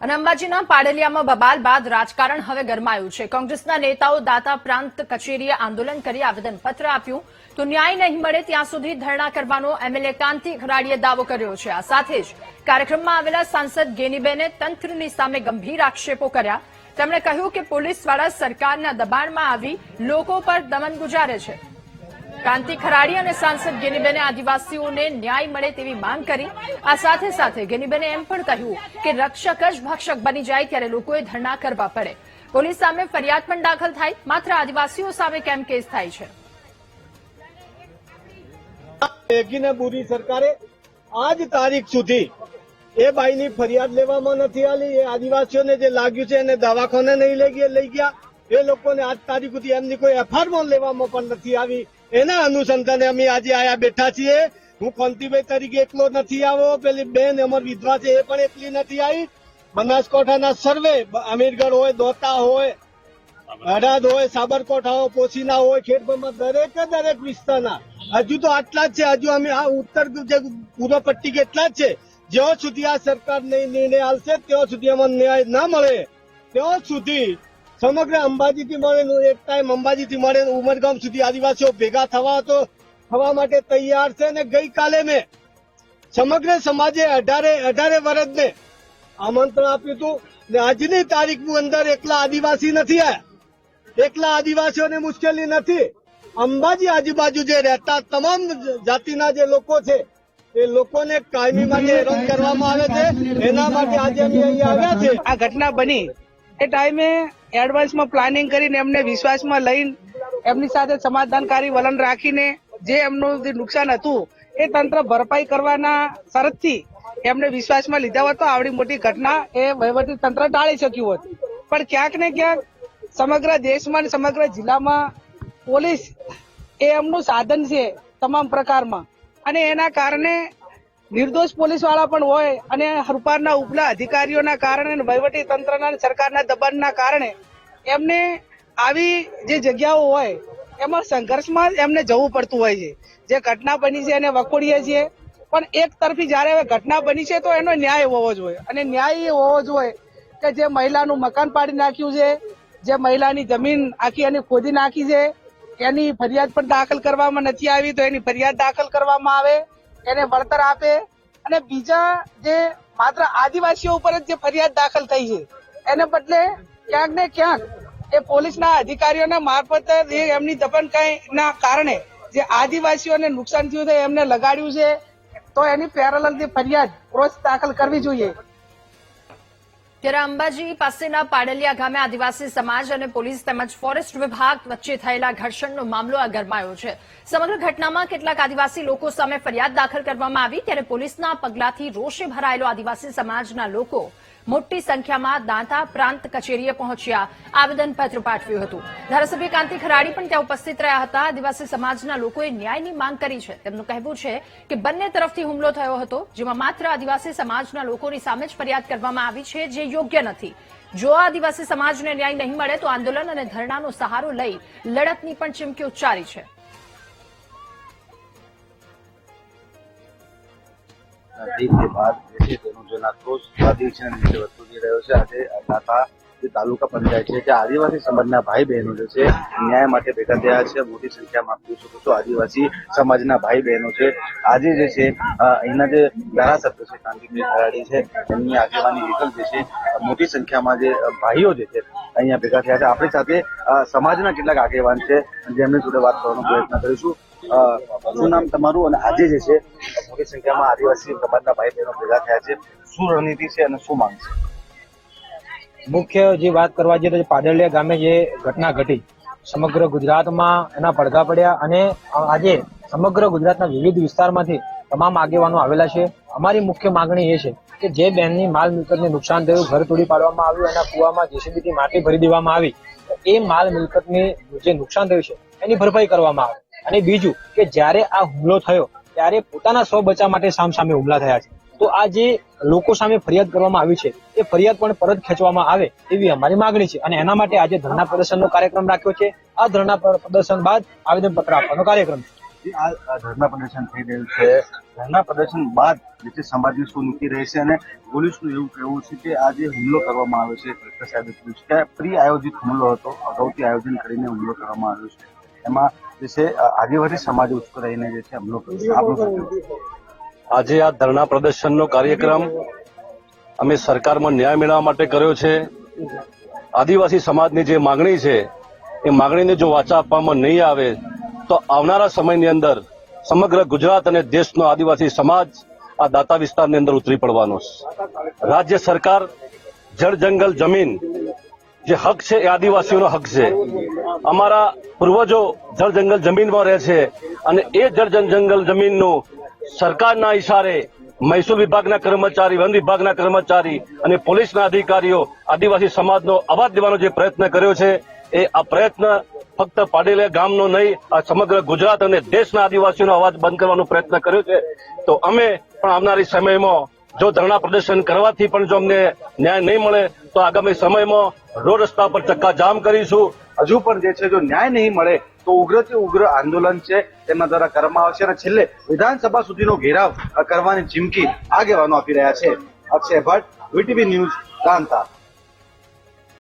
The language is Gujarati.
અને અંબાજીના પાડલિયામાં બબાલ બાદ રાજકારણ હવે ગરમાયું છે. કોંગ્રેસના નેતાઓ દાતા પ્રાંત કચેરીએ આંદોલન કરી આવેદનપત્ર આપ્યું. તો ન્યાય નહીં મળે ત્યાં સુધી ધરણા કરવાનો એમએલએ કાંતિ ખરાડીએ દાવો કર્યો છે. આ સાથે જ કાર્યક્રમમાં આવેલા સાંસદ ગેનીબેને તંત્રની સામે ગંભીર આક્ષેપો કર્યા. તેમણે કહ્યું કે પોલીસવાળા સરકારના દબાણમાં આવી લોકો પર દમન ગુજારે છે. કાંતિ ખરાડી અને સાંસદ ગેનીબેને આદિવાસીઓને ન્યાય મળે તેવી માંગ કરી. આ સાથે સાથે ગેનીબેને એમ પણ કહ્યું કે રક્ષક જ ભક્ષક બની જાય ત્યારે લોકોએ ધરણા કરવા પડે. પોલીસ સામે ફરિયાદ પણ દાખલ થાય, માત્ર આદિવાસીઓ સામે કેમ કેસ થાય છે? સરકારે આજ તારીખ સુધી એ બાઈની ફરિયાદ લેવામાં નથી આવી એ આદિવાસીઓને જે લાગ્યું છે એને દવાખાને નહીં લઈ ગયા લઈ ગયા. એ લોકોને આજ તારીખ સુધી એમની કોઈ એફઆઈઆર લેવામાં પણ નથી આવી. એના અનુસંધાને અમે આજે આયા બેઠા છીએ. હું કોંતીભાઈ તરીકે એકલો નથી આવ્યો. પેલી બેન અમર વિધવા છે, એ પણ એકલી નથી આવી. બનાસકાંઠાના સર્વે અમીરગઢ હોય, દોતા હોય, અડાદ હોય, સાબરકોઠા હોય, પોશીના હોય, ખેડબ્રહ્મા, દરેકે દરેક વિસ્તારના. હજુ તો આટલા જ છે. હજુ અમે આ ઉત્તર પૂર્વ પટ્ટી કેટલા જ છે? જ્યાં સુધી આ સરકાર નિર્ણય આવશે ત્યાં સુધી અમને ન્યાય ના મળે. ત્યાં સુધી સમગ્ર અંબાજીથી મળે એક ટાઈમ અંબાજીથી મળે ઉમરગામ સુધી આદિવાસીઓ ભેગા થવા તો થવા માટે તૈયાર છે અને ગઈકાલે મેં સમગ્ર સમાજે અઢારે અઢારે વર્ષને આમંત્રણ આપ્યું હતું ને આજની તારીખની અંદર એકલા આદિવાસી નથી આયા. એકલા આદિવાસીઓને મુશ્કેલી નથી. અંબાજી આજુબાજુ જે રહેતા તમામ જાતિના જે લોકો છે એ લોકોને કાયમી માટે હેરાન કરવામાં આવે છે. એના માટે આજે અમે અહીંયા આવ્યા છે. આ ઘટના બની. એ ટાઈમે એડવાન્સમાં પ્લાનિંગ કરીને એમને વિશ્વાસમાં લઈને એમની સાથે સમાધાનકારી વલણ રાખીને જે એમનું જે નુકસાન હતું, એ તંત્ર ભરપાઈ કરવાના શરતથી એમને વિશ્વાસમાં લીધા હોત તો આવડી મોટી ઘટના એ વહીવટી તંત્ર ટાળી શક્યું હોત. પણ ક્યાંક ને ક્યાંક સમગ્ર દેશમાં સમગ્ર જિલ્લામાં પોલીસ એ એમનું સાધન છે તમામ પ્રકારમાં. અને એના કારણે નિર્દોષ પોલીસવાળા પણ હોય અને હરપારના ઉપલા અધિકારીઓના કારણે વહીવટી તંત્રના સરકારના દબાણના કારણે એમને આવી જે જગ્યાઓ હોય, એમાં સંઘર્ષમાં એમને જવું પડતું હોય છે. જે ઘટના બની છે એને વખોડીએ છીએ. પણ એક તરફી જયારે ઘટના બની છે તો એનો ન્યાય હોવો જોઈએ. અને ન્યાય એ હોવો જોઈએ કે જે મહિલાનું મકાન પાડી નાખ્યું છે, જે મહિલાની જમીન આખી એની ખોદી નાખી છે, એની ફરિયાદ પણ દાખલ કરવામાં નથી આવી, તો એની ફરિયાદ દાખલ કરવામાં આવે. એને વળતર આપે અને બીજા જે માત્ર આદિવાસીઓ ઉપર જ જે ફરિયાદ દાખલ થઈ છે, એને બદલે ક્યાંક ને ક્યાંક એ પોલીસના અધિકારીઓના મારફતે એમની દબણકાઈ ના કારણે જે આદિવાસીઓને નુકસાન થયું છે, એમને લગાડ્યું છે, તો એની પેરેલલ જે ફરિયાદ રોજ દાખલ કરવી જોઈએ. ત્યારે અંબાજી પાસેના પાડલિયા ગામે આદિવાસી સમાજ અને પોલીસ તેમજ ફોરેસ્ટ વિભાગ વચ્ચે થયેલા ઘર્ષણનો મામલો આ ગરમાયો છે. સમગ્ર ઘટનામાં કેટલાક આદિવાસી લોકો સામે ફરિયાદ દાખલ કરવામાં આવી, ત્યારે પોલીસના પગલાથી રોષે ભરાયેલો આદિવાસી સમાજના લોકો મોટી સંખ્યામાં દાંતા પ્રાંત કચેરીએ પહોંચ્યા. આવેદનપત્ર પાઠવ્યું હતું. ધારાસભ્ય કાંતિ ખરાડી પણ ત્યાં ઉપસ્થિત રહ્યા હતા. આદિવાસી સમાજના લોકોએ ન્યાયની માંગ કરી છે. તેમનું કહેવું છે કે બંને તરફથી હુમલો થયો હતો, જેમાં માત્ર આદિવાસી સમાજના લોકોની સામે જ ફરિયાદ કરવામાં આવી છે, જે યોગ્ય નથી. જો આદિવાસી સમાજને ન્યાય નહીં મળે તો આંદોલન અને ધરણાનો સહારો લઈ લડતની પણ ચીમકી ઉચ્ચારી છે. જે રહ્યો છે, આજે દાતા જે તાલુકા પંચાયત છે, જે આદિવાસી સમાજના ભાઈ બહેનો જે છે, ન્યાય માટે ભેગા થયા છે, મોટી સંખ્યામાં જોઈ શકો આદિવાસી સમાજના ભાઈ બહેનો છે. આજે જે છે અહીંના જે ધારાસભ્ય છે કાંતિભાઈ ખરાડી છે, એમની આગેવાની હેઠળ જે છે, મોટી સંખ્યામાં જે ભાઈઓ જે છે, અહીંયા ભેગા થયા છે. આપણી સાથે સમાજના કેટલાક આગેવાન છે, જેમની જોડે વાત કરવાનો પ્રયત્ન કરીશું. શું નામ તમારું? અને આજે જે છે, મોટી સંખ્યામાં આદિવાસી સમાજના ભાઈ બહેનો ભેગા થયા છે. શું રણનીતિ છે અને શું માંગ છે? મુખ્ય જે વાત કરવા જઈએ તો પાદળિયા ગામે જે ઘટના ઘટી, સમગ્ર ગુજરાતમાં એના પડઘા પડ્યા અને આજે સમગ્ર ગુજરાતના વિવિધ વિસ્તારમાંથી તમામ આગેવાનો આવેલા છે. અમારી મુખ્ય માંગણી એ છે કે જે બેનની માલ મિલકતને નુકસાન થયું, ઘર તોડી પાડવામાં આવ્યું, એના કુવામાં જેસીબીથી માટી ભરી દેવામાં આવી એ માલ મિલકતની જે નુકસાન થયું છે, એની ભરપાઈ કરવામાં આવે. અને બીજું કે જ્યારે આ હુમલો થયો, ત્યારે પોતાના સ્વ બચાવ માટે સામસામે હુમલા થયા છે. તો આ જે લોકો સામે ફરિયાદ કરવામાં આવી છે, એ ફરિયાદ પણ પરત ખેંચવામાં આવે એવી અમારી માંગણી છે. અને એના માટે આજે ધરણા પ્રદર્શનનો કાર્યક્રમ રાખ્યો છે. આ ધરણા પ્રદર્શન બાદ આવેદનપત્ર આપવાનો કાર્યક્રમ છે. આ ધરણા પ્રદર્શન થઈ રહ્યું છે. ધરણા પ્રદર્શન બાદ જે છે સમાજની શું નીતિ રહેશે અને પોલીસનું એવું કહેવું છે કે આ જે હુમલો કરવામાં આવ્યો છે, કલેક્ટર સાહેબે કીધું છે કે પ્રી આયોજિત હુમલો હતો. અગાઉથી આયોજન કરીને હુમલો કરવામાં આવ્યો છે. એમાં જે આદિવાસી સમાજે ઉશ્કેરાઈને જે છે? આજે આ ધરણા પ્રદર્શનનો કાર્યક્રમ અમે સરકારમાં ન્યાય મેળવવા માટે કર્યો છે. આદિવાસી સમાજની જે માગણી છે, એ માગણીને જો વાચા આપવામાં નહીં આવે, તો આવનારા સમયની અંદર સમગ્ર ગુજરાત અને દેશનો આદિવાસી સમાજ આ દાતા વિસ્તારની અંદર ઉતરી પડવાનો છે. રાજ્ય સરકાર, જળ જંગલ જમીન જે હક છે, એ આદિવાસીઓનો હક છે. અમારા પૂર્વજો જળ જંગલ જમીનમાં રહે છે અને એ જળ જંગલ જમીનનું સરકારના ઇશારે મહેસૂલ વિભાગના કર્મચારી, વન વિભાગના કર્મચારી અને પોલીસના અધિકારીઓ, આદિવાસી સમાજનો અવાજ દેવાનો જે પ્રયત્ન કર્યો છે, એ આ પ્રયત્ન ફક્ત પાડેલા ગામનો નહીં, આ સમગ્ર ગુજરાત અને દેશના આદિવાસીઓનો અવાજ બંધ કરવાનો પ્રયત્ન કર્યો છે. તો અમે પણ આવનારી સમયમાં જો ધરણા પ્રદર્શન કરવાથી પણ જો અમને ન્યાય નહીં મળે, તો આગામી સમયમાં રોડ રસ્તા પર ચક્કા જામ કરીશું. હજુ પણ જે છે, જો ન્યાય નહીં મળે, તો ઉગ્રથી ઉગ્ર આંદોલન છે, તેમના દ્વારા કરવામાં આવશે અને છેલ્લે વિધાનસભા સુધીનો ઘેરાવ કરવાની ચીમકી આગેવાનો આપી રહ્યા છે. Akshay Bhatt, VTV news, Kanta.